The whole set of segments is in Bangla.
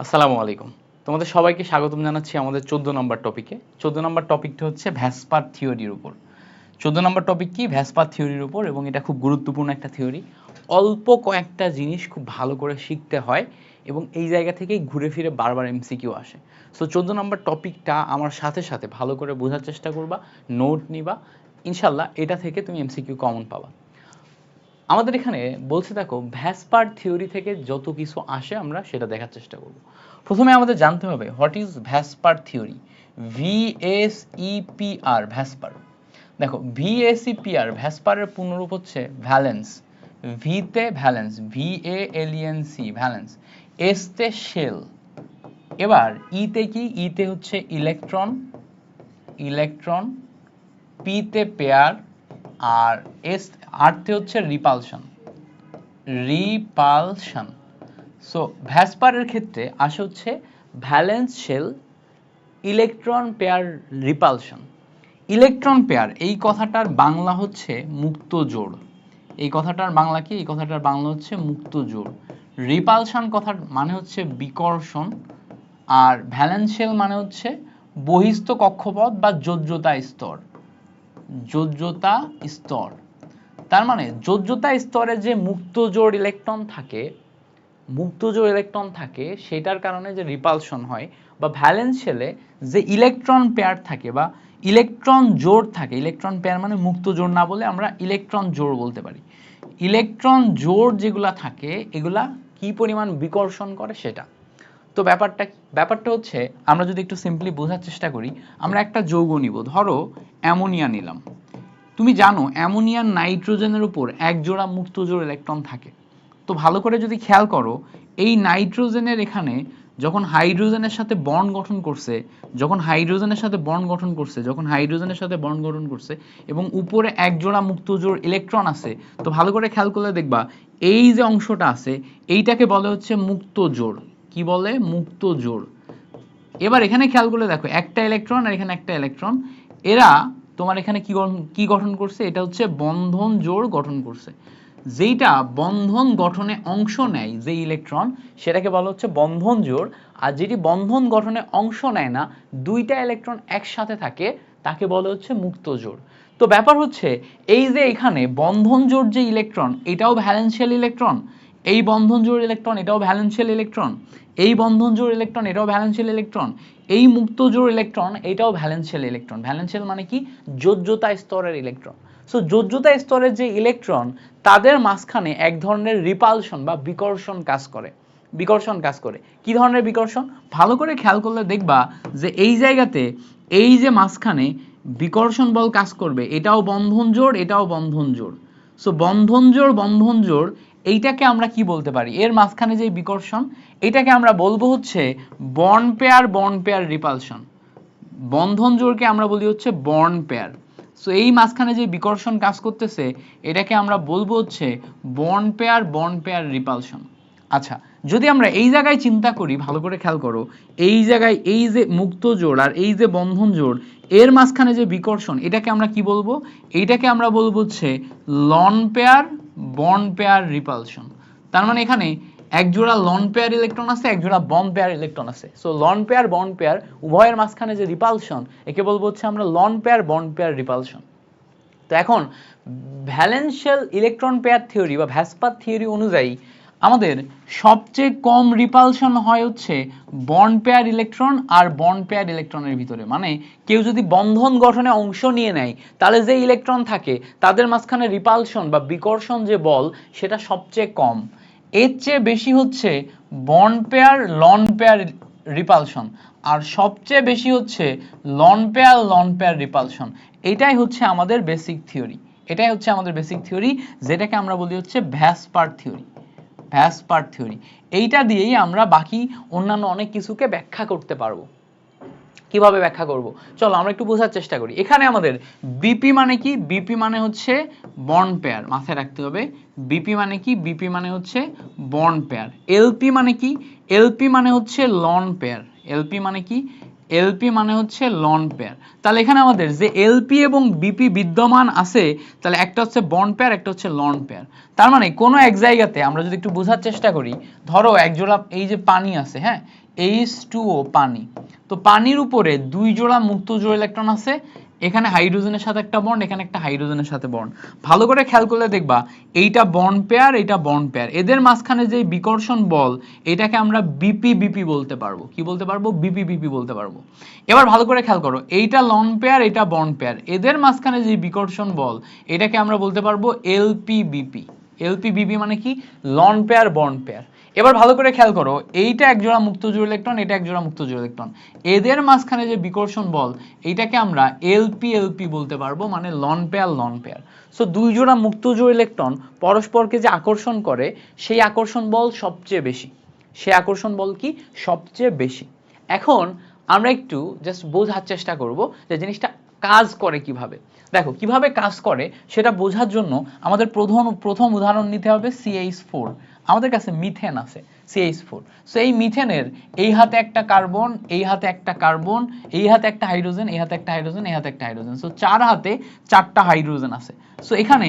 আসসালামু আলাইকুম। তোমাদের সবাইকে স্বাগতম জানাচ্ছি আমাদের চোদ্দ নম্বর টপিকে চোদ্দ নম্বর টপিকটা হচ্ছে ভ্যাসপার থিওরির উপর। চোদ্দ নম্বর টপিক কি? ভ্যাসপার থিওরির উপর এবং এটা খুব গুরুত্বপূর্ণ একটা থিওরি অল্প কয়েকটা জিনিস খুব ভালো করে শিখতে হয় এবং এই জায়গা থেকেই ঘুরে ফিরে বারবার এমসিকিউ আসে। সো চোদ্দ নম্বর টপিকটা আমার সাথে সাথে ভালো করে বোঝার চেষ্টা করবা নোট নিবা। ইনশাল্লাহ এটা থেকে তুমি এমসিকিউ কমন পাবা। আমাদের এখানে বলছে দেখো ভ্যাসপার থিওরি থেকে যত কিছু আসে আমরা সেটা দেখার চেষ্টা করব। প্রথমে আমাদের জানতে হবে what is VSEPR theory VSEPR VSEPR দেখো ভিএসইপিআর ভ্যাসপারের পূর্ণরূপ হচ্ছে ভ্যালেন্স ভিতে ভ্যালেন্স ভি এ এলিয়েন সি ভ্যালেন্স এসতে শেল এবার ইতে কি? ইতে হচ্ছে ইলেকট্রন ইলেকট্রন পিতে পেয়ার আর এস আর্থে হচ্ছে রিপালশন রিপালশন সো ভ্যাসপারের ক্ষেত্রে আসে হচ্ছে valence shell electron pair repulsion electron pair এই কথাটার বাংলা হচ্ছে মুক্ত জোড়। এই কথাটার বাংলা কি? এই কথাটার বাংলা হচ্ছে মুক্ত জোড়। রিপালশন কথার মানে হচ্ছে বিকর্ষণ আর ভ্যালেন্সিয়াল মানে হচ্ছে বহিস্থ কক্ষপথ বা যোজ্যতা স্তর। যোজ্যতা স্তর। তার মানে যোজ্যতা স্তরে যে মুক্ত জোড় ইলেকট্রন থাকে মুক্ত জোড় ইলেকট্রন থাকে, সেটার কারণে যে রিপালশন হয় বা ভ্যালেন্স শেলে যে ইলেকট্রন পেয়ার থাকে বা ইলেকট্রন জোড় থাকে ইলেকট্রন পেয়ার মানে মুক্ত জোড় না বলে আমরা ইলেকট্রন জোড় বলতে পারি। ইলেকট্রন জোড় যেগুলা থাকে, এগুলা কি পরিমাণ বিকর্ষণ করে? সেটা। তো ব্যাপারটা ব্যাপারটা হচ্ছে, আমরা যদি একটু সিম্পলি বোঝার চেষ্টা করি, আমরা একটা যৌগ নিব। ধরো, অ্যামোনিয়া নিলাম। তুমি জানো অ্যামোনিয়ার নাইট্রোজেনের উপর এক জোড়া মুক্ত জোড় ইলেকট্রন থাকে। তো ভালো করে যদি খেয়াল করো, এই নাইট্রোজেনের এখানে যখন হাইড্রোজেনের সাথে বন্ড গঠন করছে, যখন হাইড্রোজেনের সাথে বন্ড গঠন করছে, যখন হাইড্রোজেনের সাথে বন্ড গঠন করছে, এবং উপরে এক জোড়া মুক্ত জোড় ইলেকট্রন আছে, তো ভালো করে খেয়াল করলে দেখবা, এই যে অংশটা আছে, এইটাকে বলে হচ্ছে মুক্ত জোড় কি বলে? মুক্ত জোড়। এবার এখানে খেয়াল করলে দেখো, একটা ইলেকট্রন আর এখানে একটা ইলেকট্রন এরা তোমার এখানে কি কি গঠন করছে? এটা হচ্ছে বন্ধন জোড় গঠন করছে। যেইটা বন্ধন গঠনে অংশ নেয় যে ইলেকট্রন সেটাকে বলা হচ্ছে বন্ধন জোড়। আর যেটি বন্ধন গঠনে অংশ নেয় না, দুইটা ইলেকট্রন একসাথে থাকে, তাকে বলা হচ্ছে মুক্ত জোড়। তো ব্যাপার হচ্ছে, এই যে এখানে বন্ধন জোড় যে ইলেকট্রন এটাও ভ্যালেন্সিয়াল ইলেকট্রন এই বন্ধন জোড় ইলেকট্রন এটাও ভ্যালেন্সিয়াল ইলেকট্রন এই বন্ধন জোড় ইলেকট্রন এটাও ভ্যালেন্সিয়াল ইলেকট্রন এই মুক্ত জোড় ইলেকট্রন এটাও ভ্যালেন্সিয়াল ইলেকট্রন ভ্যালেন্সিয়াল মানে কি? যোজ্যতা স্তরের ইলেকট্রন সো যোজ্যতা স্তরের যে ইলেকট্রন তাদের মাঝখানে এক ধরনের রিপালশন বা বিকর্ষণ কাজ করে। বিকর্ষণ কাজ করে। কি ধরনের বিকর্ষণ? ভালো করে খেয়াল করলে দেখবা যে এই জায়গাতে এই যে মাঝখানে বিকর্ষণ বল কাজ করবে, এটাও বন্ধন জোড়, এটাও বন্ধন জোড়। সো বন্ধন জোড় বন্ধন জোড় এইটাকে আমরা কি বলতে পারি? এর মাঝখানে যে বিকর্ষণ, এটাকে আমরা বলব হচ্ছে বর্ণ পেয়ার বর্ন পেয়ার রিপালশন। বন্ধন জোড়কে আমরা বলি হচ্ছে বর্ণ পেয়ার। সো এই মাঝখানে যে বিকর্ষণ কাজ করতেছে, এটাকে আমরা বলব হচ্ছে বর্ণ পেয়ার বর্ন পেয়ার রিপালশন। আচ্ছা যদি আমরা এই জায়গায় চিন্তা করি, ভালো করে খেয়াল করো, এই জায়গায় এই যে মুক্ত জোড় আর এই যে বন্ধন জোড়, এর মাঝখানে যে বিকর্ষণ, এটাকে আমরা কি বলব? এইটাকে আমরা বলব হচ্ছে lone pair, bond pair repulsion. তার মানে এখানে এক জোড়া লন পেয়ার ইলেকট্রন আছে, এক জোড়া বন্ড পেয়ার ইলেকট্রন আছে। So lone pair bond pair, উভয়ের মাঝখানে যে রিপালশন, একে বলব হচ্ছে আমরা lone pair bond pair, repulsion. তো এখন, ভ্যালেন্সিয়াল ইলেকট্রন পেয়ার থিওরি বা ভ্যাসপার থিওরি অনুযায়ী আমাদের সবচেয়ে কম রিপালশন হয় হচ্ছে বন্ড পেয়ার ইলেকট্রন আর বন্ড পেয়ার ইলেকট্রনের ভিতরে। মানে কেউ যদি বন্ধন গঠনে অংশ নিয়ে নেয়, তাহলে যে ইলেকট্রন থাকে, তাদের মাঝখানে রিপালশন বা বিকর্ষণ যে বল, সেটা সবচেয়ে কম। এর চেয়ে বেশি হচ্ছে bond pair lone pair repulsion আর সবচেয়ে বেশি হচ্ছে lone pair lone pair repulsion এটাই হচ্ছে আমাদের বেসিক থিওরি এটাই হচ্ছে আমাদের বেসিক থিওরি যেটাকে আমরা বলি হচ্ছে ভ্যাসপার থিওরি ভ্যাসপার থিওরি এইটা দিয়েই আমরা বাকি অন্যান্য অনেক কিছুকে ব্যাখ্যা করতে পারব। কীভাবে ব্যাখ্যা করব? চলো, আমরা একটু বোঝার চেষ্টা করি। এখানে আমাদের বিপি মানে কি? বিপি মানে হচ্ছে বন্ড পেয়ার মাথায় রাখতে হবে। বিপি মানে কি? বিপি মানে হচ্ছে বন্ড পেয়ার এলপি মানে কি? এলপি মানে হচ্ছে লন পেয়ার এলপি মানে কি? এলপি মানে হচ্ছে লন পেয়ার। তাহলে এখানে আমাদের যে এলপি এবং বিপি বিদ্যমান আছে, তাহলে একটা হচ্ছে বন পেয়ার, একটা হচ্ছে লন পেয়ার। তার মানে কোনো এক জায়গাতে আমরা যদি একটু বোঝার চেষ্টা করি, ধরো একজোড়া এই যে পানি আছে হ্যাঁ? এইচ টু ও পানি। তো পানির উপরে দুই জোড়া মুক্ত জোড় ইলেকট্রন আছে এখানে হাইড্রোজেনের সাথে একটা বন্ড এখানে একটা হাইড্রোজেনের সাথে বন্ড ভালো করে খেয়াল করলে দেখবা, এইটা বন্ড পেয়ার এটা বন্ড পেয়ার এদের মাঝখানে যে বিকর্ষণ বল, এটাকে আমরা বিপি বিপি বলতে পারব। কি বলতে পারব? বিপি বিপি বলতে পারব। এবার ভালো করে খেয়াল করো, এইটা লন পেয়ার এটা বন্ড পেয়ার এদের মাঝখানে যে বিকর্ষণ বল, এটাকে আমরা বলতে পারব এলপি বিপি এলপি বিপি মানে কি? লন পেয়ার বন্ড পেয়ার এবার ভালো করে খেয়াল করো, এইটা এক জোড়া মুক্ত জোড় ইলেকট্রন এটা এক জোড়া মুক্ত জোড় ইলেকট্রন এদের মাঝখানে যে বিকর্ষণ বল, এইটাকে আমরা এলপি এলপি বলতে পারব মানে lone pair lone pair so দুই জোড়া মুক্ত জোড় ইলেকট্রন পরস্পরকে যে আকর্ষণ করে, সেই আকর্ষণ বল সবচেয়ে বেশি। সেই আকর্ষণ বল কি? সবচেয়ে বেশি। এখন আমরা একটু জাস্ট বোঝার চেষ্টা করব যে জিনিসটা কাজ করে কীভাবে। দেখো, কীভাবে কাজ করে সেটা বোঝার জন্য আমাদের প্রথম প্রথম উদাহরণ নিতে হবে সিএইচ ফোর আমাদের কাছে মিথেন আছে সিএইচ ফোর সো এই মিথেনের এই হাতে একটা কার্বন, এই হাতে একটা কার্বন, এই হাতে একটা হাইড্রোজেন, এই হাতে একটা হাইড্রোজেন, এই হাতে একটা হাইড্রোজেন। সো চার হাতে চারটা হাইড্রোজেন আছে। সো এখানে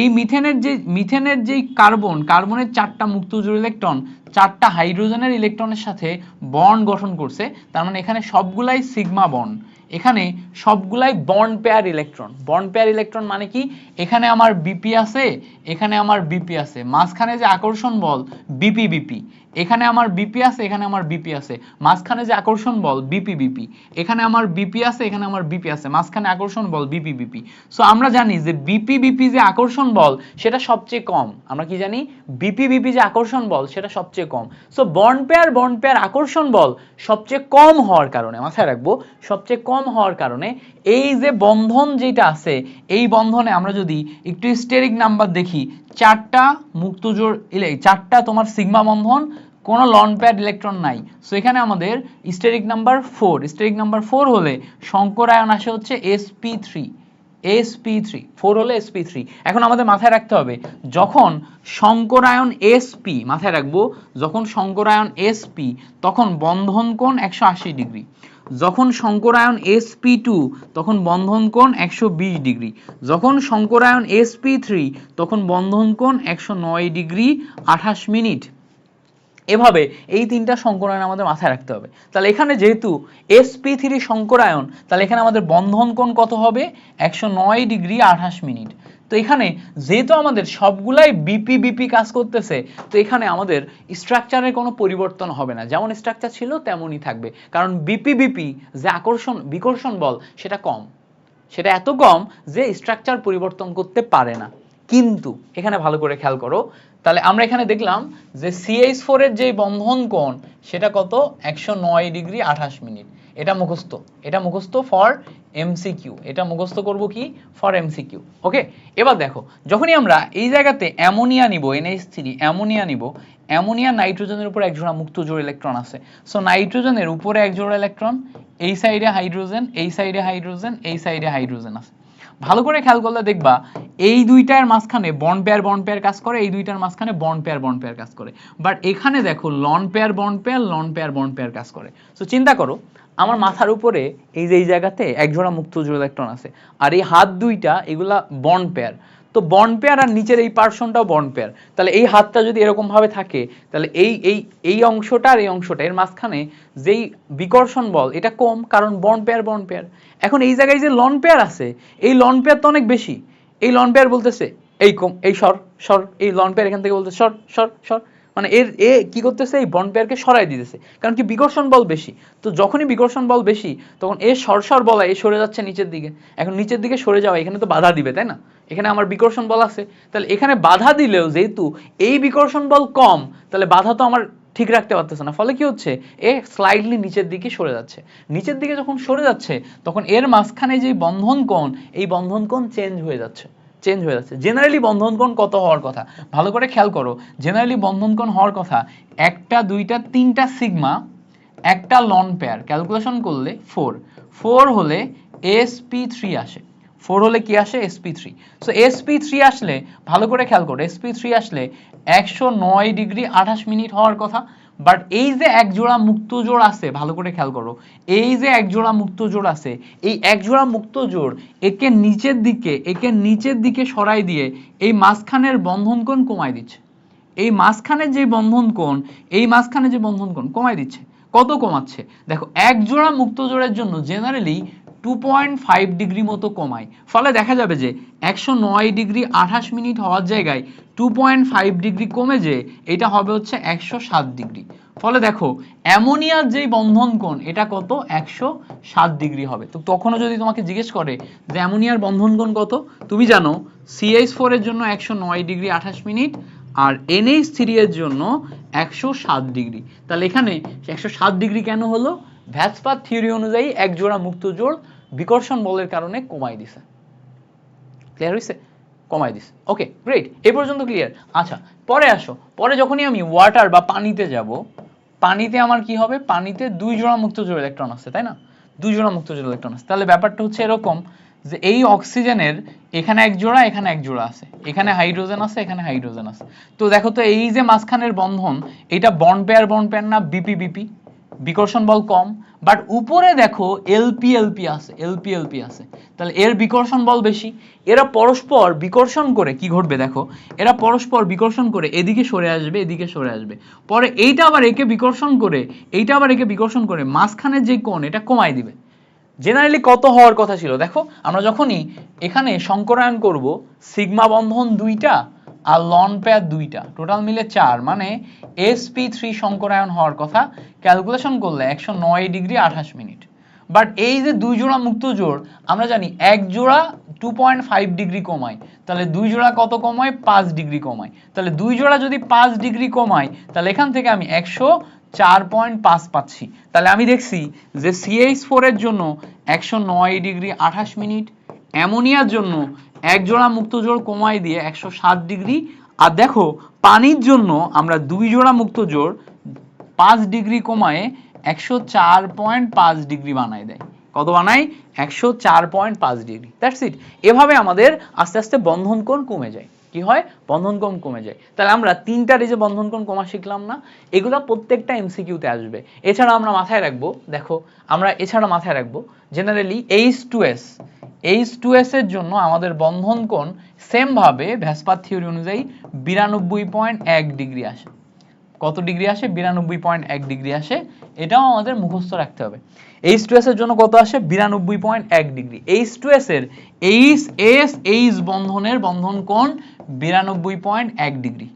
এই মিথেনের যে, মিথেনের যেই কার্বন, কার্বনের চারটা মুক্ত জোড় ইলেকট্রন, চারটা হাইড্রোজেনের ইলেকট্রনের সাথে বন্ড গঠন করছে, তার মানে এখানে সবগুলাই সিগমা বন্ড। এখানে সবগুলাই bond pair electron bond pair electron মানে কি? এখানে আমার বিপি আছে, এখানে আমার বিপি আছে। মাঝখানে যে আকর্ষণ বল বিপি বিপি এখানে আমার বিপি আছে, এখানে আমার বিপি আছে। মাঝখানে যে আকর্ষণ বল বিপি বিপি এখানে আমার বিপি আছে, এখানে আমার বিপি আছে। মাঝখানে আকর্ষণ বল বিপি বিপি সো আমরা জানি যে বিপি বিপি যে আকর্ষণ বল, সেটা সবচেয়ে কম। আমরা কি জানি? বিপি বিপি যে আকর্ষণ বল, সেটা সবচেয়ে কম। So bond pair bond pair আকর্ষণ বল সবচেয়ে কম হওয়ার কারণে, মাথায় রাখব, সবচেয়ে কম হওয়ার কারণে এই যে বন্ধন যেটা আছে, এই বন্ধনে আমরা যদি একটু স্টেরিক নাম্বার দেখি, চারটা মুক্ত জোড় ইলে চারটা তোমার সিগমা বন্ধন কোনো লন প্যাড ইলেকট্রন নাই। সো এখানে আমাদের steric number four steric number four হলে শঙ্কর আয়ন আসে হচ্ছে SP three SP three four হলে এসপি থ্রি এখন আমাদের মাথায় রাখতে হবে, যখন শঙ্করায়ন এসপি মাথায় রাখব, যখন শঙ্করায়ন এসপি তখন বন্ধন কোণ একশো আশি ডিগ্রি। যখন শঙ্করায়ন এসপি টু তখন বন্ধন কোণ একশো বিশ ডিগ্রি। যখন শঙ্করায়ন এসপি থ্রি তখন বন্ধন কোণ একশো নয় ডিগ্রি আঠাশ মিনিট। এভাবে এই তিনটা শঙ্করায়ন আমাদের মাথায় রাখতে হবে। তাহলে এখানে যেহেতু এসপি থ্রি শঙ্করায়ন, তাহলে এখানে আমাদের বন্ধন কোণ কত হবে? একশো নয় ডিগ্রি আঠাশ মিনিট। তো এখানে যেহেতু আমাদের সবগুলাই বিপি বিপি কাজ করতেছে, তো এখানে আমাদের স্ট্রাকচারের কোনো পরিবর্তন হবে না। যেমন স্ট্রাকচার ছিল, তেমনই থাকবে। কারণ বিপি বিপি যে আকর্ষণ, বিকর্ষণ বল, সেটা কম। সেটা এত কম যে স্ট্রাকচার পরিবর্তন করতে পারে না। কিন্তু এখানে ভালো করে খেয়াল করো তাহলে আমরা এখানে দেখলাম যে সিএইচ ফোর এর যে বন্ধন কোণ, সেটা কত? একশো নয় ডিগ্রি আঠাশ মিনিট। এটা মুখস্থ। এটা মুখস্থ ফর এমসিকিউ এটা মুখস্থ করব কি? For MCQ okay? এবার দেখো, যখনই আমরা এই জায়গাতে অ্যামোনিয়া নিব এনএইচ থ্রি অ্যামোনিয়া নিব, অ্যামোনিয়া নাইট্রোজেনের উপর এক জোড়া মুক্ত জোড় ইলেকট্রন আছে। সো নাইট্রোজেনের উপরে এক জোড়া ইলেকট্রন এই সাইডে হাইড্রোজেন এই সাইডে হাইড্রোজেন এই সাইডে হাইড্রোজেন আছে। ভালো করে খেয়াল করলে দেখবা, এই দুইটার মাঝখানে বন পেয়ার বন পেয়ার কাজ করে, এই দুইটার মাঝখানে বন পেয়ার বন পেয়ার কাজ করে। বাট এখানে দেখো lone pair bond pair lone pair bond pair কাজ করে। সো চিন্তা করো, আমার মাথার উপরে এই যে, এই জায়গাতে একজোড়া মুক্ত জোড়া ইলেকট্রন আছে। আর এই হাত দুইটা, এগুলা বন পেয়ার তো বন্ড পেয়ার আর নিচের এই পার্সনটাও বন্ড পেয়ার তাহলে এই হাতটা যদি এরকম ভাবে থাকে, তাহলে এই এই এই অংশটা আর এই অংশটা, এর মাঝখানে যেই বিকর্ষণ বল, এটা কম, কারণ বন্ড পেয়ার বন্ড পেয়ার এখন এই জায়গায় যে লন পেয়ার আছে, এই লন পেয়ার তো অনেক বেশি। এই লন পেয়ার বলতেছে, এই কম, এই সর সর, এই লন পেয়ার এখান থেকে বলতে সর সর সর। মানে এর, এ কি করতেছে? এই বন্ড পেয়ারকে সরাই দিতেছে। কারণ কি? বিকর্ষণ বল বেশি। তো যখনই বিকর্ষণ বল বেশি, তখন এ সরসর বলা, এ সরে যাচ্ছে নিচের দিকে। এখন নিচের দিকে সরে যাওয়া, এখানে তো বাধা দিবে, তাই না? এখানে আমার বিকর্ষণ বল আছে। তাহলে এখানে বাধা দিলেও যেহেতু এই বিকর্ষণ বল কম, তাহলে বাধা তো আমার ঠিক রাখতে পারতেছে না। ফলে কি হচ্ছে? এ স্লাইডলি নিচের দিকে সরে যাচ্ছে। নিচের দিকে যখন সরে যাচ্ছে, তখন এর মাঝখানে যে বন্ধন কোণ এই বন্ধন কোণ চেঞ্জ হয়ে যাচ্ছে। চেঞ্জ হয়ে যাচ্ছে। জেনারেলি বন্ধন কোণ কত হওয়ার কথা? ভালো করে খেয়াল করো জেনারেলি বন্ধন কোণ হওয়ার কথা, একটা, দুইটা, তিনটা সিগমা একটা লন পেয়ার ক্যালকুলেশন করলে ফোর ফোর হলে এসপি থ্রি আসে। ফোর হলে কি আসে? SP three so SP three আসলে, ভালো করে খেয়াল করো এসপি থ্রি আসলে একশো নয় ডিগ্রি আঠাশ মিনিট হওয়ার কথা বাট এই যে এক জোড়া মুক্ত জোড় আছে, ভালো করে খেয়াল করো, এই যে এক জোড়া মুক্ত জোড় আছে, এই এক জোড়া মুক্ত জোড় একে নিচের দিকে, একে নিচের দিকে সরাই দিয়ে এই মাঝখানের বন্ধন কোণ কমায় দিচ্ছে। এই মাঝখানের যে বন্ধন কোণ, এই মাঝখানে যে বন্ধন কোণ কমায় দিচ্ছে। কত কমাচ্ছে? দেখো এক জোড়া মুক্ত জোড়ের জন্য generally two point five degree মতো কমায়। ফলে দেখা যাবে যে একশো নয় ডিগ্রি আঠাশ মিনিট হওয়ার জায়গায় টু পয়েন্ট ফাইভ ডিগ্রি কমে যে এটা হবে হচ্ছে একশো সাত ডিগ্রি। ফলে দেখো, অ্যামোনিয়ার যেই বন্ধন কোণ, এটা কত? একশো সাত ডিগ্রি হবে। তো তখনও যদি তোমাকে জিজ্ঞেস করে যে অ্যামোনিয়ার বন্ধন কোণ কত, তুমি জানো সিএইচ ফোর এর জন্য একশো নয় ডিগ্রি আঠাশ মিনিট আর এনএইচ থ্রি এর জন্য একশো সাত ডিগ্রি। তাহলে এখানে একশো সাত ডিগ্রি কেন হলো? ভ্যাসপার থিওরি অনুযায়ী এক জোড়া মুক্ত জোড় বিকর্ষণ বলের কারণে কমাই দিছে। ক্লিয়ার হয়েছে কমাই দিছে। ওকে গ্রেট এই পর্যন্ত ক্লিয়ার আচ্ছা পরে আসো। পরে যখনই আমি ওয়াটার বা পানিতে যাব, পানিতে আমার কি হবে? পানিতে দুই জোড়া মুক্ত জোড় ইলেকট্রন আছে, তাই না? দুই জোড়া মুক্ত জোড় ইলেকট্রন আছে। তাহলে ব্যাপারটা হচ্ছে এরকম যে এই অক্সিজেনের এখানে এক জোড়া, এখানে এক জোড়া আছে। এখানে হাইড্রোজেন আছে, এখানে হাইড্রোজেন আছে। তো দেখো তো এই যে মাঝখানের বন্ধন, এটা বন্ড পেয়ার বন্ড পেয়ার না? বিপি বিপি বিকর্ষণ বল কম বাট উপরে দেখো এলপি এলপি আছে এলপি এলপি আছে। তাহলে এর বিকর্ষণ বল বেশি। এরা পরস্পর বিকর্ষণ করে কি ঘটবে দেখো? এরা পরস্পর বিকর্ষণ করে এদিকে সরে আসবে, এদিকে সরে আসবে। পরে এইটা আবার একে বিকর্ষণ করে, এইটা আবার একে বিকর্ষণ করে মাঝখানের যে কোণ, এটা কমাই দিবে। জেনারেলি কত হওয়ার কথা ছিল? দেখো, আমরা যখনই এখানে সংকরায়ন করব, সিগমা বন্ধন দুইটা আর লন পেয়ার দুইটা। টোটাল মিলে চার মানে এসপি থ্রি সংকরায়ন হওয়ার কথা। ক্যালকুলেশন করলে একশো নয় ডিগ্রি আঠাশ মিনিট। বাট এই যে দুই জোড়া মুক্ত জোড়, আমরা জানি এক জোড়া টু পয়েন্ট ফাইভ ডিগ্রি কমায়, তাহলে দুই জোড়া কত কমায়? পাঁচ ডিগ্রি কমায়। তাহলে দুই জোড়া যদি পাঁচ ডিগ্রি কমায়, তাহলে এখান থেকে আমি একশো চার পয়েন্ট পাঁচ পাচ্ছি। তাহলে আমি দেখছি যে সিএইচ ফোরের জন্য একশো নয় ডিগ্রি আঠাশ মিনিট, অ্যামোনিয়ার জন্য এক জোড়া মুক্ত জোড় কমাই দিয়ে একশো সাত ডিগ্রি। আর দেখো, পানির জন্য আমরা দুই জোড়া মুক্ত জোড় পাঁচ ডিগ্রি কমায় একশো চার পয়েন্ট পাঁচ ডিগ্রি বানাই দেয়। কত বানাই একশো চার পয়েন্ট পাঁচ ডিগ্রি। দ্যাটস ইট এভাবে আমাদের আস্তে আস্তে বন্ধন কোণ কমে যায়। কি হয়? বন্ধন কোণ কমে যায়। তাহলে আমরা তিনটার এই যে বন্ধন কোণ কমা শিখলাম না? এগুলো প্রত্যেকটা এমসিকিউতে আসবে। এছাড়া আমরা মাথায় রাখব, দেখো, আমরা এছাড়া মাথায় রাখব generally H two S H two এর জন্য আমাদের বন্ধন কোণ সেম ভাবে ভ্যাসপার থিওরি অনুযায়ী বিরানব্বই পয়েন্ট এক ডিগ্রি আসে। কত ডিগ্রি আসে? বিরানব্বই পয়েন্ট এক ডিগ্রি আসে। এটাও আমাদের মুখস্থ রাখতে হবে। এইচ টু এস এর জন্য কত আসে? বিরানব্বই পয়েন্ট এক ডিগ্রি। এইচ টু এস এর এইচ এস এইচ বন্ধনের বন্ধন কোণ বিরানব্বই পয়েন্ট এক ডিগ্রি।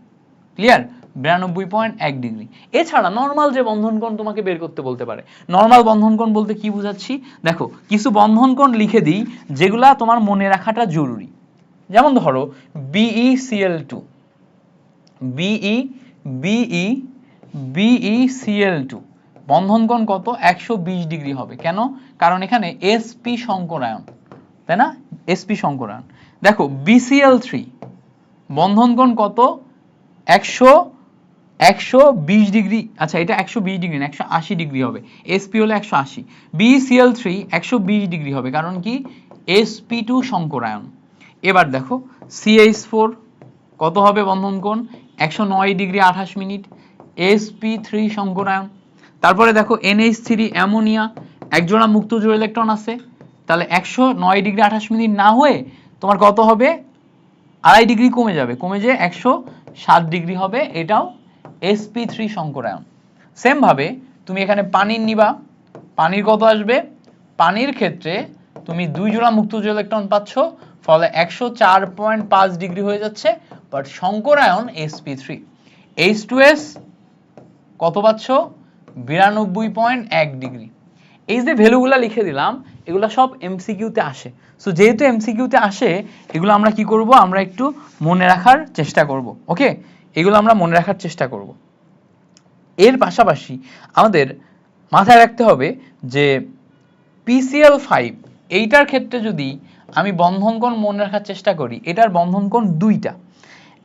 ক্লিয়ার বিরানব্বই পয়েন্ট এক ডিগ্রি। এছাড়া নর্মাল যে বন্ধন কোণ তোমাকে বের করতে বলতে পারে নর্মাল বন্ধন কোণ বলতে কি বুঝাচ্ছি? দেখো, কিছু বন্ধন কোণ লিখে দিই যেগুলা তোমার মনে রাখাটা জরুরি। যেমন ধরো BE CL two BE BE BE CL two বন্ধন কোণ কত? একশো বিশ ডিগ্রি হবে। কেন? কারণ এখানে এসপি সংকরায়ন তাই না? এসপি সংকরায়ন দেখো বিসিএল থ্রি বন্ধন কোণ কত? একশো একশো বিশ ডিগ্রি আচ্ছা এটা একশো বিশ ডিগ্রি না, একশো আশি ডিগ্রি হবে। এসপি হলো একশো আশি। বিসিএল থ্রি একশো বিশ ডিগ্রি হবে, কারণ কি? এসপি টু সংকরায়ন এবার দেখো সিএইচ ফোর কত হবে বন্ধন কোণ? একশো নয় ডিগ্রি আঠাশ মিনিট। এসপি থ্রি সংকরায়ন তারপরে দেখো এনএইচ থ্রি অ্যামোনিয়া। একজোড়া মুক্ত জোড় ইলেকট্রন আছে। তাহলে একশো নয় ডিগ্রি আঠাশ মিনিট না হয়ে তোমার কত হবে? আড়াই ডিগ্রি কমে যাবে। কমে যে একশো সাত ডিগ্রি হবে, এটাও এসপি থ্রি সংকরায়ন। সেম ভাবে তুমি এখানে পানির নিবা, পানির কত আসবে? পানির ক্ষেত্রে তুমি দুই জোড়া মুক্ত জোড় ইলেকট্রন পাচ্ছ, ফলে একশো চার পয়েন্ট পাঁচ ডিগ্রি হয়ে যাচ্ছে but সংকরায়ন SP three H two S কত পাচ্ছ? বিরানব্বই পয়েন্ট এক ডিগ্রি। এই যে ভ্যালুগুলো লিখে দিলাম, এগুলো সব এমসিকিউতে আসে। সো যেহেতু এমসিকিউতে আসে, এগুলো আমরা কি করব? আমরা একটু মনে রাখার চেষ্টা করব ওকে এগুলো আমরা মনে রাখার চেষ্টা করব। এর পাশাপাশি আমাদের মাথায় রাখতে হবে যে পিসিএল ফাইভ এইটার ক্ষেত্রে যদি আমি বন্ধন মনে রাখার চেষ্টা করি, এটার বন্ধন দুইটা।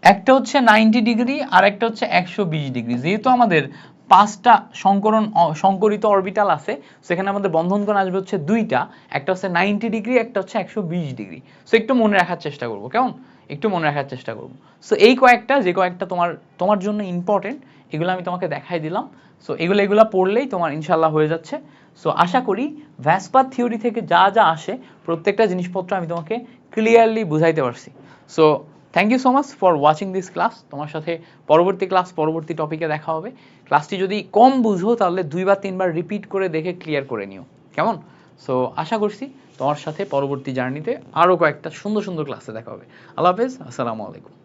একটা হচ্ছে নাইনটি ডিগ্রি, আর একটা হচ্ছে একশো বিশ ডিগ্রি। যেহেতু আমাদের পাঁচটা সংকরণ সংকরিত অরবিটাল আছে, সেখানে আমাদের বন্ধন কোণ আসবে হচ্ছে দুইটা। একটা হচ্ছে নাইনটি ডিগ্রি, একটা হচ্ছে একশো বিশ ডিগ্রি। সো একটু মনে রাখার চেষ্টা করব, কেমন? একটু মনে রাখার চেষ্টা করব। সো এই কয়েকটা, যে কয়েকটা তোমার তোমার জন্য ইম্পর্টেন্ট এগুলো আমি তোমাকে দেখাই দিলাম। সো এগুলো এগুলো পড়লেই তোমার ইনশাল্লাহ হয়ে যাচ্ছে। সো আশা করি ভ্যাসপার থিওরি থেকে যা যা আসে, প্রত্যেকটা জিনিসপত্র আমি তোমাকে ক্লিয়ারলি বুঝাইতে পারছি। So thank you so much for watching this class তোমার সাথে পরবর্তী ক্লাস পরবর্তী টপিকে দেখা হবে। ক্লাসটি যদি কম বুঝো, তাহলে দুইবার, তিনবার রিপিট করে দেখে ক্লিয়ার করে নিও। কেমন? সো আশা করছি তোমার সাথে পরবর্তী জার্নিতে আরও কয়েকটা সুন্দর সুন্দর ক্লাসে দেখা হবে। আল্লাহ হাফেজ, আসসালামু আলাইকুম।